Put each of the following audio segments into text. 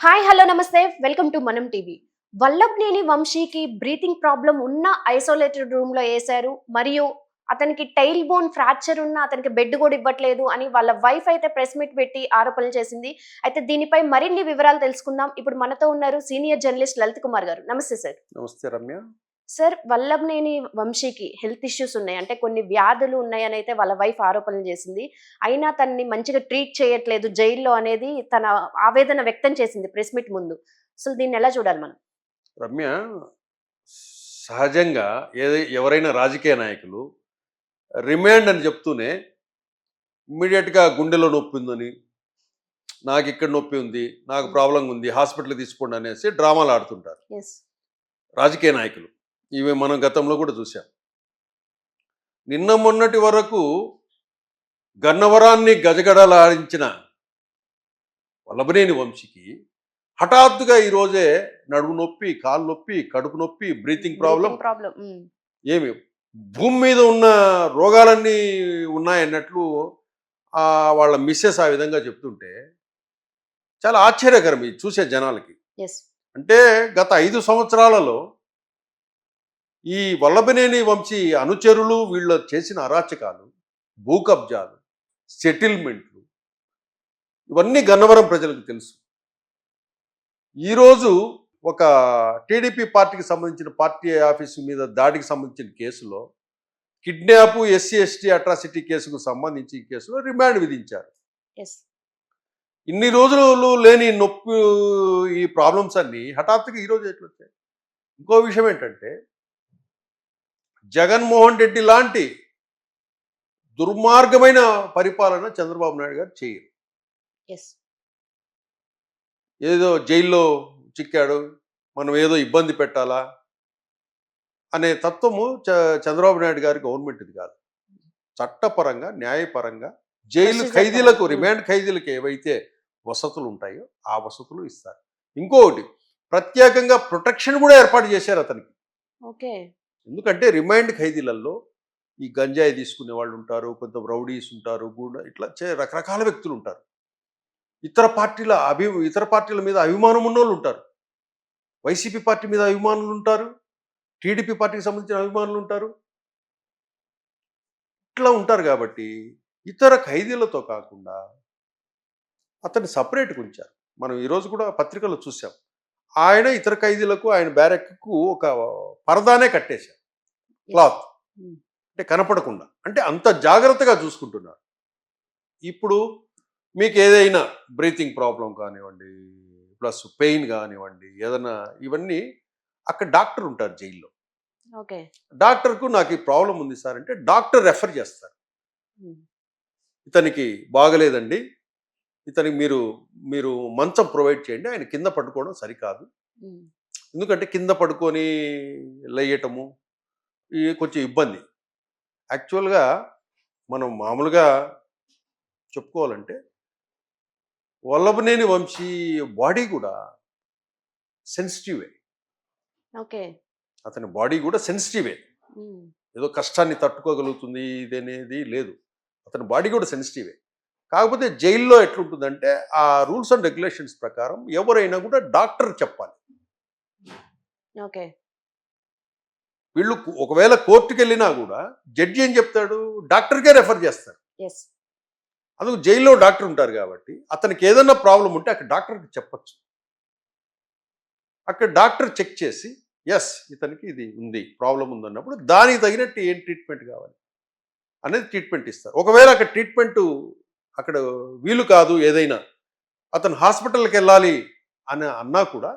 Hi hello నమస్తే. Welcome to Manam TV Vallabhaneni వంశీకి breathing problem ఉన్న ఐసోలేటెడ్ రూమ్లో వేశారు. మరియు అతనికి టైల్ బోన్ ఫ్రాక్చర్ ఉన్న అతనికి బెడ్ కూడా ఇవ్వట్లేదు అని వాళ్ళ వైఫ్ అయితే ప్రెస్ మీట్ పెట్టి ఆరోపణలు చేసింది. అయితే దీనిపై మరిన్ని వివరాలు తెలుసుకుందాం. ఇప్పుడు మనతో ఉన్నారు సీనియర్ జర్నలిస్ట్ లలిత్ కుమార్ గారు. నమస్తే సార్ నమస్తే రమ్య. సార్ వల్లభనేని వంశీకి హెల్త్ ఇష్యూస్ ఉన్నాయి. అంటే కొన్ని వ్యాధులు ఉన్నాయని అయితే వాళ్ళ వైఫ్ ఆరోపణలు చేసింది. అయినా తనని మంచిగా ట్రీట్ చేయట్లేదు జైల్లో అనేది తన ఆవేదన వ్యక్తం చేసింది ప్రెస్ మీట్ ముందు. అసలు దీన్ని ఎలా చూడాలి మనం? రమ్య సహజంగా ఏదై ఎవరైనా రాజకీయ నాయకులు రిమాండ్ అని చెప్తూనే ఇమ్మీడియట్గా గుండెలో నొప్పి ఉందని నాకు ఇక్కడ నొప్పి ఉంది నాకు ప్రాబ్లం ఉంది హాస్పిటల్కి తీసుకోండి అనేసి డ్రామాలు ఆడుతుంటారు. రాజకీయ నాయకులు. ఇవి మనం గతంలో కూడా చూసాం నిన్న మొన్నటి వరకు గన్నవరాన్ని గజగడలాడించిన వల్లభనేని వంశీకి హఠాత్తుగా ఈరోజే నడుము నొప్పి కాలు నొప్పి కడుపు నొప్పి బ్రీతింగ్ ప్రాబ్లం. ప్రాబ్లం ఏమి? భూమి మీద ఉన్న రోగాలన్నీ ఉన్నాయన్నట్లు ఆ వాళ్ళ మిస్సెస్ ఆ విధంగా చెప్తుంటే చాలా ఆశ్చర్యకరం ఇది చూసే జనాలకి. అంటే గత ఐదు సంవత్సరాలలో ఈ వల్లభనేని వంశీ అనుచరులు వీళ్ళు చేసిన అరాచకాలు భూ కబ్జాలు సెటిల్మెంట్లు ఇవన్నీ గన్నవరం ప్రజలకు తెలుసు. ఈరోజు ఒక టీడీపీ పార్టీకి సంబంధించిన పార్టీ ఆఫీసు మీద దాడికి సంబంధించిన కేసులో కిడ్నాప్ ఎస్సీ ఎస్టీ అట్రాసిటీ కేసుకు సంబంధించి ఈ కేసులో రిమాండ్ విధించారు. ఇన్ని రోజులు లేని నొప్పి ఈ ప్రాబ్లమ్స్ అన్నీ హఠాత్తుగా ఈరోజు ఎట్లా వచ్చాయి ఇంకో విషయం ఏంటంటే జగన్మోహన్ రెడ్డి లాంటి దుర్మార్గమైన పరిపాలన చంద్రబాబు నాయుడు గారు చేయరు. ఏదో జైల్లో చిక్కాడు మనం ఏదో ఇబ్బంది పెట్టాలా అనే తత్వము చంద్రబాబు నాయుడు గారి గవర్నమెంట్ ఇది కాదు. చట్టపరంగా న్యాయపరంగా జైలు ఖైదీలకు. రిమాండ్ ఖైదీలకు ఏవైతే వసతులు ఉంటాయో ఆ వసతులు ఇస్తారు. ఇంకొకటి ప్రత్యేకంగా ప్రొటెక్షన్ కూడా ఏర్పాటు చేశారు అతనికి. ఓకే. ఎందుకంటే రిమైండ్ ఖైదీలలో ఈ గంజాయి తీసుకునే వాళ్ళు ఉంటారు కొంత రౌడీస్ ఉంటారు గూండ ఇట్లా చే- రకరకాల వ్యక్తులు ఉంటారు. ఇతర పార్టీల అభి ఇతర పార్టీల మీద అభిమానం ఉన్నోళ్ళు ఉంటారు. వైసీపీ పార్టీ మీద అభిమానులు ఉంటారు టీడీపీ పార్టీకి సంబంధించిన అభిమానులు ఉంటారు. ఇట్లా ఉంటారు కాబట్టి ఇతర ఖైదీలతో కాకుండా అతన్ని సపరేట్గా ఉంచారు. మనం ఈరోజు కూడా పత్రికలో చూసాం. ఆయన ఇతర ఖైదీలకు ఆయన బ్యారెక్కు ఒక పరదానే కట్టేశారు. క్లాత్. Hmm. అంటే కనపడకుండా. అంటే అంత జాగ్రత్తగా చూసుకుంటున్నారు. ఇప్పుడు మీకు ఏదైనా బ్రీతింగ్ ప్రాబ్లం కానివ్వండి ప్లస్ పెయిన్ కానివ్వండి ఏదైనా ఇవన్నీ అక్కడ డాక్టర్ ఉంటారు జైల్లో. ఓకే. డాక్టర్కు నాకు ఈ ప్రాబ్లం ఉంది సార్ అంటే డాక్టర్ రెఫర్ చేస్తారు. Hmm. ఇతనికి బాగలేదండి. ఇతనికి మీరు మీరు మంచం ప్రొవైడ్ చేయండి ఆయన కింద పడుకోవడం సరికాదు. ఎందుకంటే కింద పడుకొని లేయటము ఇది కొంచెం ఇబ్బంది. యాక్చువల్గా మనం మామూలుగా చెప్పుకోవాలంటే వల్లభనేని వంశీ బాడీ కూడా సెన్సిటివే. ఓకే. అతని బాడీ కూడా సెన్సిటివే. ఏదో కష్టాన్ని తట్టుకోగలుగుతుంది ఇది అనేది లేదు. అతని బాడీ కూడా సెన్సిటివే. కాకపోతే జైల్లో ఎట్లుంటుందంటే ఆ రూల్స్ అండ్ రెగ్యులేషన్స్ ప్రకారం ఎవరైనా కూడా డాక్టర్ చెప్పాలి. ఓకే. వీళ్ళు ఒకవేళ కోర్టుకి వెళ్ళినా కూడా జడ్జి ఏం చెప్తాడు? డాక్టర్కే రెఫర్ చేస్తారు. అందుకు జైల్లో డాక్టర్ ఉంటారు కాబట్టి అతనికి ఏదైనా ప్రాబ్లం ఉంటే అక్కడ డాక్టర్కి చెప్పచ్చు. అక్కడ డాక్టర్ చెక్ చేసి ఎస్ ఇతనికి ఇది ఉంది ప్రాబ్లం ఉందన్నప్పుడు దానికి తగినట్టు ఏం ట్రీట్మెంట్ కావాలి అనేది ట్రీట్మెంట్ ఇస్తారు. ఒకవేళ అక్కడ ట్రీట్మెంట్ అక్కడ వీలు కాదు ఏదైనా అతను హాస్పిటల్కి వెళ్ళాలి అని అన్నా కూడా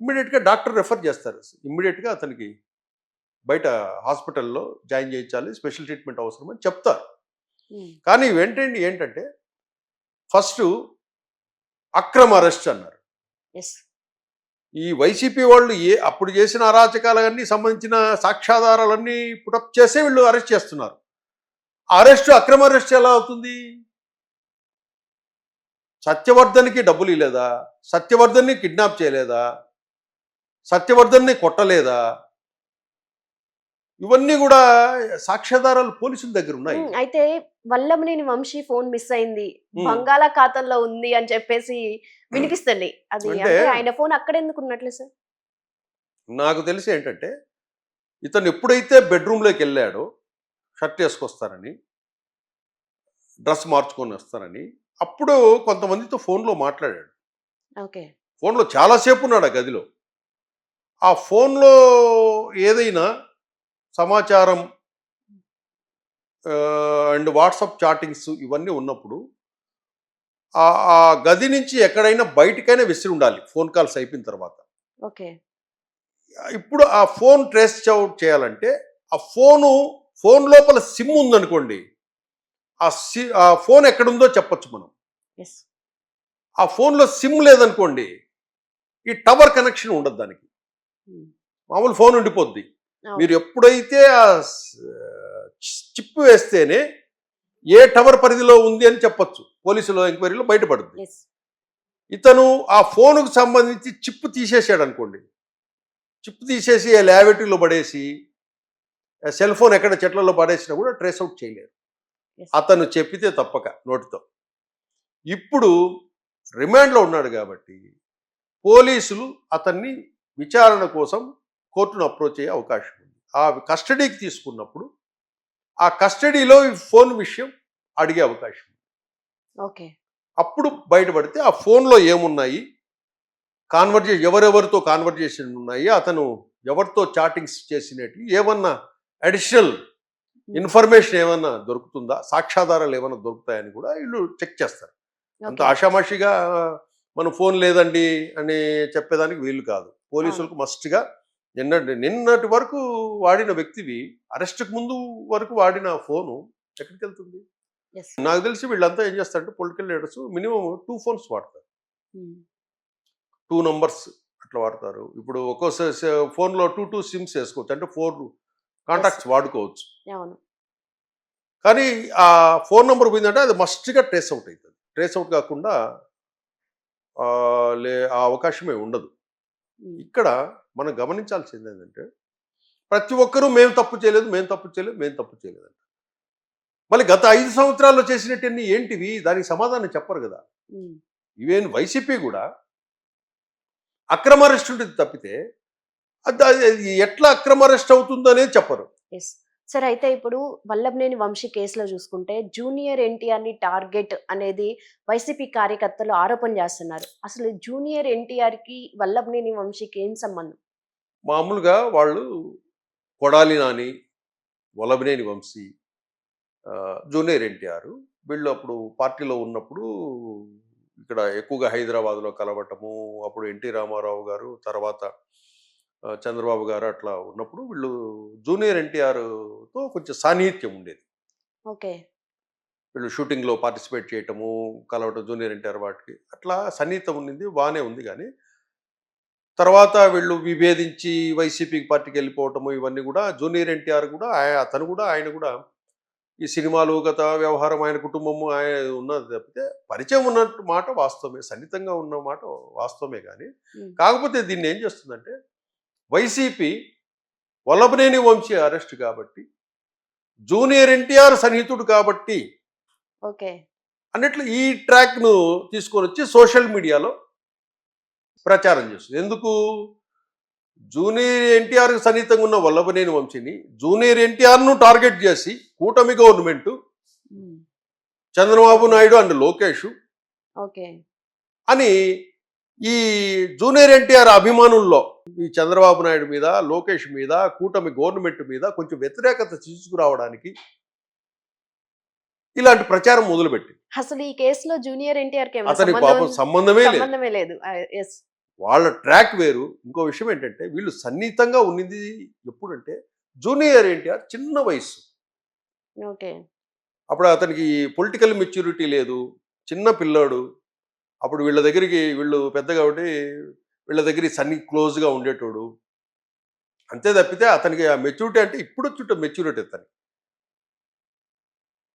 ఇమ్మీడియట్గా డాక్టర్ రెఫర్ చేస్తారు. ఇమ్మీడియట్గా అతనికి బయట హాస్పిటల్లో జాయిన్ చేయించాలి స్పెషల్ ట్రీట్మెంట్ అవసరం అని చెప్తారు. కానీ ఇవేంటండి ఏంటంటే ఫస్ట్ అక్రమ అరెస్ట్ అన్నారు. ఈ వైసీపీ వాళ్ళు ఏ అప్పుడు చేసిన అరాచకాలన్నీ సంబంధించిన సాక్ష్యాధారాలన్నీ పుటప్ చేసే వీళ్ళు అరెస్ట్ చేస్తున్నారు. అరెస్ట్ అక్రమ అరెస్ట్ ఎలా అవుతుంది? సత్యవర్ధన్కి డబ్బులు ఇవ్వలేదా? సత్యవర్ధన్ని కిడ్నాప్ చేయలేదా? సత్యవర్ధన్ని కొట్టలేదా? ఇవన్నీ కూడా సాక్ష్యాధారాలు పోలీసుల దగ్గర ఉన్నాయి. అయితే వల్లభనేని వంశీ ఫోన్ మిస్ అయింది. బంగాళాఖాతంలో ఉంది అని చెప్పేసి వినిపిస్తుంది. అది ఆయన ఫోన్ అక్కడ ఎందుకు ఉన్నట్లు సార్? నాకు తెలిసి ఏంటంటే ఇతను ఎప్పుడైతే బెడ్రూమ్లోకి వెళ్ళాడో షర్ట్ వేసుకొస్తానని డ్రెస్ మార్చుకొని వస్తానని అప్పుడు కొంతమందితో ఫోన్లో మాట్లాడాడు. ఓకే. ఫోన్లో చాలాసేపు ఉన్నాడు ఆ గదిలో. ఆ ఫోన్లో ఏదైనా సమాచారం అండ్ వాట్సాప్ చాటింగ్స్ ఇవన్నీ ఉన్నప్పుడు ఆ గది నుంచి ఎక్కడైనా బయటికైనా విసిరి ఉండాలి ఫోన్ కాల్స్ అయిపోయిన తర్వాత. ఓకే. ఇప్పుడు ఆ ఫోన్ ట్రేస్ అవుట్ చేయాలంటే ఆ ఫోను ఫోన్ లోపల సిమ్ ఉందనుకోండి ఆ సి ఆ ఫోన్ ఎక్కడుందో చెప్పొచ్చు మనం. ఆ ఫోన్లో సిమ్ లేదనుకోండి ఈ టవర్ కనెక్షన్ ఉండదు దానికి. మామూలు ఫోన్ ఉండిపోద్ది. మీరు ఎప్పుడైతే ఆ చిప్ వేస్తేనే ఏ టవర్ పరిధిలో ఉంది అని చెప్పొచ్చు. పోలీసుల ఎంక్వైరీలో బయటపడుతుంది ఇతను ఆ ఫోనుకు సంబంధించి చిప్ తీసేసాడు అనుకోండి చిప్ తీసేసి ఆ ల్యాబెటరీలో పడేసి సెల్ ఫోన్ ఎక్కడ చెట్లలో పడేసినా కూడా ట్రేస్ అవుట్ చేయలేరు. అతను చెప్పితే తప్పక నోటితో. ఇప్పుడు రిమాండ్లో ఉన్నాడు కాబట్టి పోలీసులు అతన్ని విచారణ కోసం కోర్టును అప్రోచ్ అయ్యే అవకాశం ఉంది. ఆ కస్టడీకి తీసుకున్నప్పుడు ఆ కస్టడీలో ఈ ఫోన్ విషయం అడిగే అవకాశం ఓకే. అప్పుడు బయటపడితే ఆ ఫోన్లో ఏమున్నాయి? కాన్వర్జేషన్ ఎవరెవరితో కాన్వర్జేషన్ ఉన్నాయి అతను ఎవరితో చాటింగ్స్ చేసినట్టు? ఏమన్నా అడిషనల్ ఇన్ఫర్మేషన్ ఏమన్నా దొరుకుతుందా? సాక్ష్యాధారాలు ఏమన్నా దొరుకుతాయని కూడా వీళ్ళు చెక్ చేస్తారు. అంత ఆషామాషిగా మన ఫోన్ లేదండి అని చెప్పేదానికి వీలు కాదు. పోలీసులకు మస్ట్గా నిన్న నిన్నటి వరకు వాడిన వ్యక్తివి అరెస్ట్కి ముందు వరకు వాడిన ఫోను ఎక్కడికి వెళ్తుంది? నాకు తెలిసి వీళ్ళంతా ఏం చేస్తారంటే political leaders minimum two phones వాడతారు. టూ నంబర్స్ అట్లా వాడతారు. ఇప్పుడు ఒక్కో ఫోన్లో టూ టూ సిమ్స్ వేసుకోవచ్చు. అంటే ఫోర్ కాంటాక్ట్స్ వాడుకోవచ్చు. కానీ ఆ ఫోన్ నెంబర్ పోయిందంటే అది మస్ట్గా ట్రేస్ అవుట్ అవుతుంది ట్రేస్ అవుట్ కాకుండా ఆ, లే ఆ అవకాశమే ఉండదు. ఇక్కడ మనం గమనించాల్సింది ఏంటంటే ప్రతి ఒక్కరూ మేము తప్పు చేయలేదు మేము తప్పు చేయలేదు మేము తప్పు చేయలేదు అంట మళ్ళీ గత ఐదు సంవత్సరాల్లో చేసినట్టన్నీ ఏంటివి? దానికి సమాధానం చెప్పరు కదా. ఈవెన్ వైసీపీ కూడా అక్రమ అరెస్ట్ ఉంటుంది తప్పితే అది ఎట్లా అక్రమ అరెస్ట్ అవుతుందో అనేది చెప్పరు. సార్ అయితే ఇప్పుడు వల్లభనేని వంశీ కేసులో చూసుకుంటే జూనియర్ ఎన్టీఆర్ని టార్గెట్ అనేది వైసీపీ కార్యకర్తలు ఆరోపణ చేస్తున్నారు. అసలు జూనియర్ ఎన్టీఆర్కి వల్లభనేని వంశీకి ఏం సంబంధం? మామూలుగా వాళ్ళు కొడాలి నాని వలబినేని వంశీ జూనియర్ ఎన్టీఆర్ వీళ్ళు అప్పుడు పార్టీలో ఉన్నప్పుడు ఇక్కడ ఎక్కువగా హైదరాబాద్లో కలవటము అప్పుడు ఎన్టీ రామారావు గారు తర్వాత చంద్రబాబు గారు అట్లా ఉన్నప్పుడు వీళ్ళు జూనియర్ ఎన్టీఆర్తో కొంచెం సాన్నిహిత్యం ఉండేది. ఓకే. వీళ్ళు షూటింగ్లో పార్టిసిపేట్ చేయటము కలవటం జూనియర్ ఎన్టీఆర్ వాటికి అట్లా సన్నిహితం ఉండింది బాగానే ఉంది కానీ తర్వాత వీళ్ళు విభేదించి వైసీపీ పార్టీకి వెళ్ళిపోవటము ఇవన్నీ కూడా జూనియర్ ఎన్టీఆర్ కూడా అతను కూడా ఆయన కూడా ఈ సినిమాలు గత వ్యవహారం ఆయన కుటుంబము ఆయన ఉన్నది తప్పితే పరిచయం ఉన్నట్టు మాట వాస్తవమే సన్నిహితంగా ఉన్న మాట వాస్తవమే కానీ. కాకపోతే దీన్ని ఏం చేస్తుందంటే వైసీపీ వల్లభనేని వంశీ అరెస్ట్ కాబట్టి జూనియర్ ఎన్టీఆర్ సన్నిహితుడు కాబట్టి ఓకే. అన్నట్లు ఈ ట్రాక్ను తీసుకొని వచ్చి సోషల్ మీడియాలో ప్రచారం చేస్తుంది. ఎందుకు? జూనియర్ ఎన్టీఆర్కి సన్నిహితంగా ఉన్న వల్లభనేని వంశీని జూనియర్ ఎన్టీఆర్ను టార్గెట్ చేసి కూటమి government Chandrababu Naidu and Lokesh okay. అని ఈ జూనియర్ ఎన్టీఆర్ అభిమానుల్లో ఈ చంద్రబాబు నాయుడు మీద లోకేష్ మీద కూటమి గవర్నమెంట్ మీద కొంచెం వ్యతిరేకత తీసుకురావడానికి ఇలాంటి ప్రచారం మొదలుపెట్టి అసలు ఈ కేసులో జూనియర్ ఎన్టీఆర్ అతని పాపం? సంబంధమే లేదు. సంబంధమే లేదు. ఎస్ వాళ్ళ ట్రాక్ వేరు. ఇంకో విషయం ఏంటంటే వీళ్ళు సన్నిహితంగా ఉన్నది ఎప్పుడంటే జూనియర్ ఎన్టీఆర్ చిన్న వయసు ఓకే. అప్పుడు అతనికి పొలిటికల్ మెచ్యూరిటీ లేదు. చిన్న పిల్లాడు. అప్పుడు వీళ్ళ దగ్గరికి వీళ్ళు పెద్ద కాబట్టి వీళ్ళ దగ్గరికి సన్ని క్లోజ్గా ఉండేటోడు. అంతే తప్పితే అతనికి ఆ మెచ్యూరిటీ అంటే ఇప్పుడు చుట్టూ మెచ్యూరిటీ అతనికి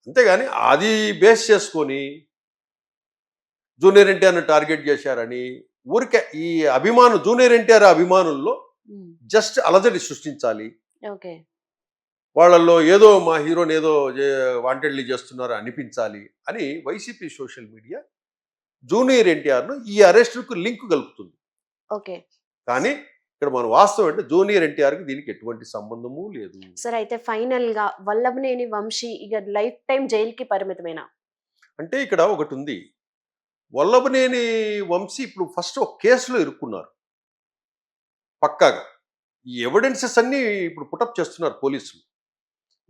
అంతేగాని అది బేస్ చేసుకొని జూనియర్ ఎన్టీఆర్ని టార్గెట్ చేశారని ఊరికే ఈ అభిమాను జూనియర్ ఎన్టీఆర్ అభిమానుల్లో జస్ట్ అలజడి సృష్టించాలి. ఓకే. వాళ్ళల్లో ఏదో మా హీరోని ఏదో వాంటెడ్లీ చేస్తున్నారు అనిపించాలి అని వైసీపీ సోషల్ మీడియా జూనియర్ ఎన్టీఆర్ను ఈ అరెస్టుకు లింక్ కలుపుతుంది. ఓకే. కానీ ఇక్కడ మన వాస్తవం అంటే జూనియర్ ఎన్టీఆర్కి దీనికి ఎటువంటి సంబంధము లేదు. సార్ అయితే ఫైనల్గా వల్లభనేని వంశీ ఇక లైఫ్ టైం జైలుకి పరిమితమైన? అంటే ఇక్కడ ఒకటి ఉంది. వల్లభనేని వంశీ ఇప్పుడు ఫస్ట్ ఒక కేసులో ఇరుక్కున్నారు. పక్కాగా. ఈ ఎవిడెన్సెస్ అన్నీ ఇప్పుడు పుటప్ చేస్తున్నారు పోలీసులు.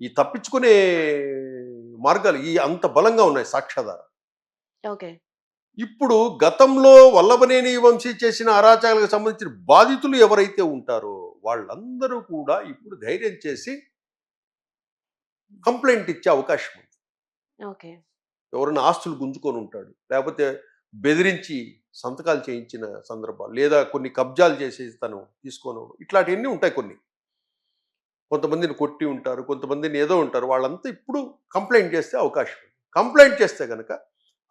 ఈ తప్పించుకునే మార్గాలు ఈ అంత బలంగా ఉన్నాయి సాక్ష్యాధారం ఓకే. ఇప్పుడు గతంలో వల్లభనేని వంశీ చేసిన అరాచకాలకు సంబంధించిన బాధితులు ఎవరైతే ఉంటారో వాళ్ళందరూ కూడా ఇప్పుడు ధైర్యం చేసి కంప్లైంట్ ఇచ్చే అవకాశం ఉంది. ఓకే. ఎవరైనా ఆస్తులు గుంజుకొని ఉంటాడు. లేకపోతే బెదిరించి సంతకాలు చేయించిన సందర్భాలు లేదా కొన్ని కబ్జాలు చేసేసి తను తీసుకొని ఇట్లాంటివన్నీ ఉంటాయి కొన్ని. కొంతమందిని కొట్టి ఉంటారు కొంతమందిని ఏదో ఉంటారు. వాళ్ళంతా ఇప్పుడు కంప్లైంట్ చేస్తే అవకాశం కంప్లైంట్ చేస్తే కనుక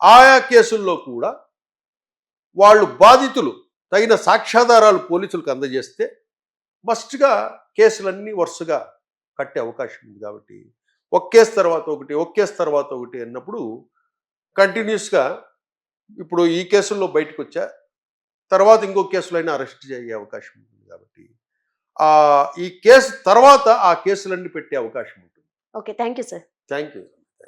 ఆయా కేసుల్లో కూడా వాళ్ళు బాధితులు తగిన సాక్ష్యాధారాలు పోలీసులకు అందజేస్తే మస్ట్గా కేసులన్నీ వరుసగా కట్టే అవకాశం ఉంది కాబట్టి. ఒక కేసు తర్వాత ఒకటి ఒక కేసు తర్వాత ఒకటి అన్నప్పుడు కంటిన్యూస్గా ఇప్పుడు ఈ కేసుల్లో బయటకు వచ్చా తర్వాత ఇంకో కేసులో అయినా అరెస్ట్ అయ్యే అవకాశం ఉంటుంది కాబట్టి. ఆ ఈ కేసు తర్వాత ఆ కేసులన్నీ పెట్టే అవకాశం ఉంటుంది. Okay thank you sir. Thank you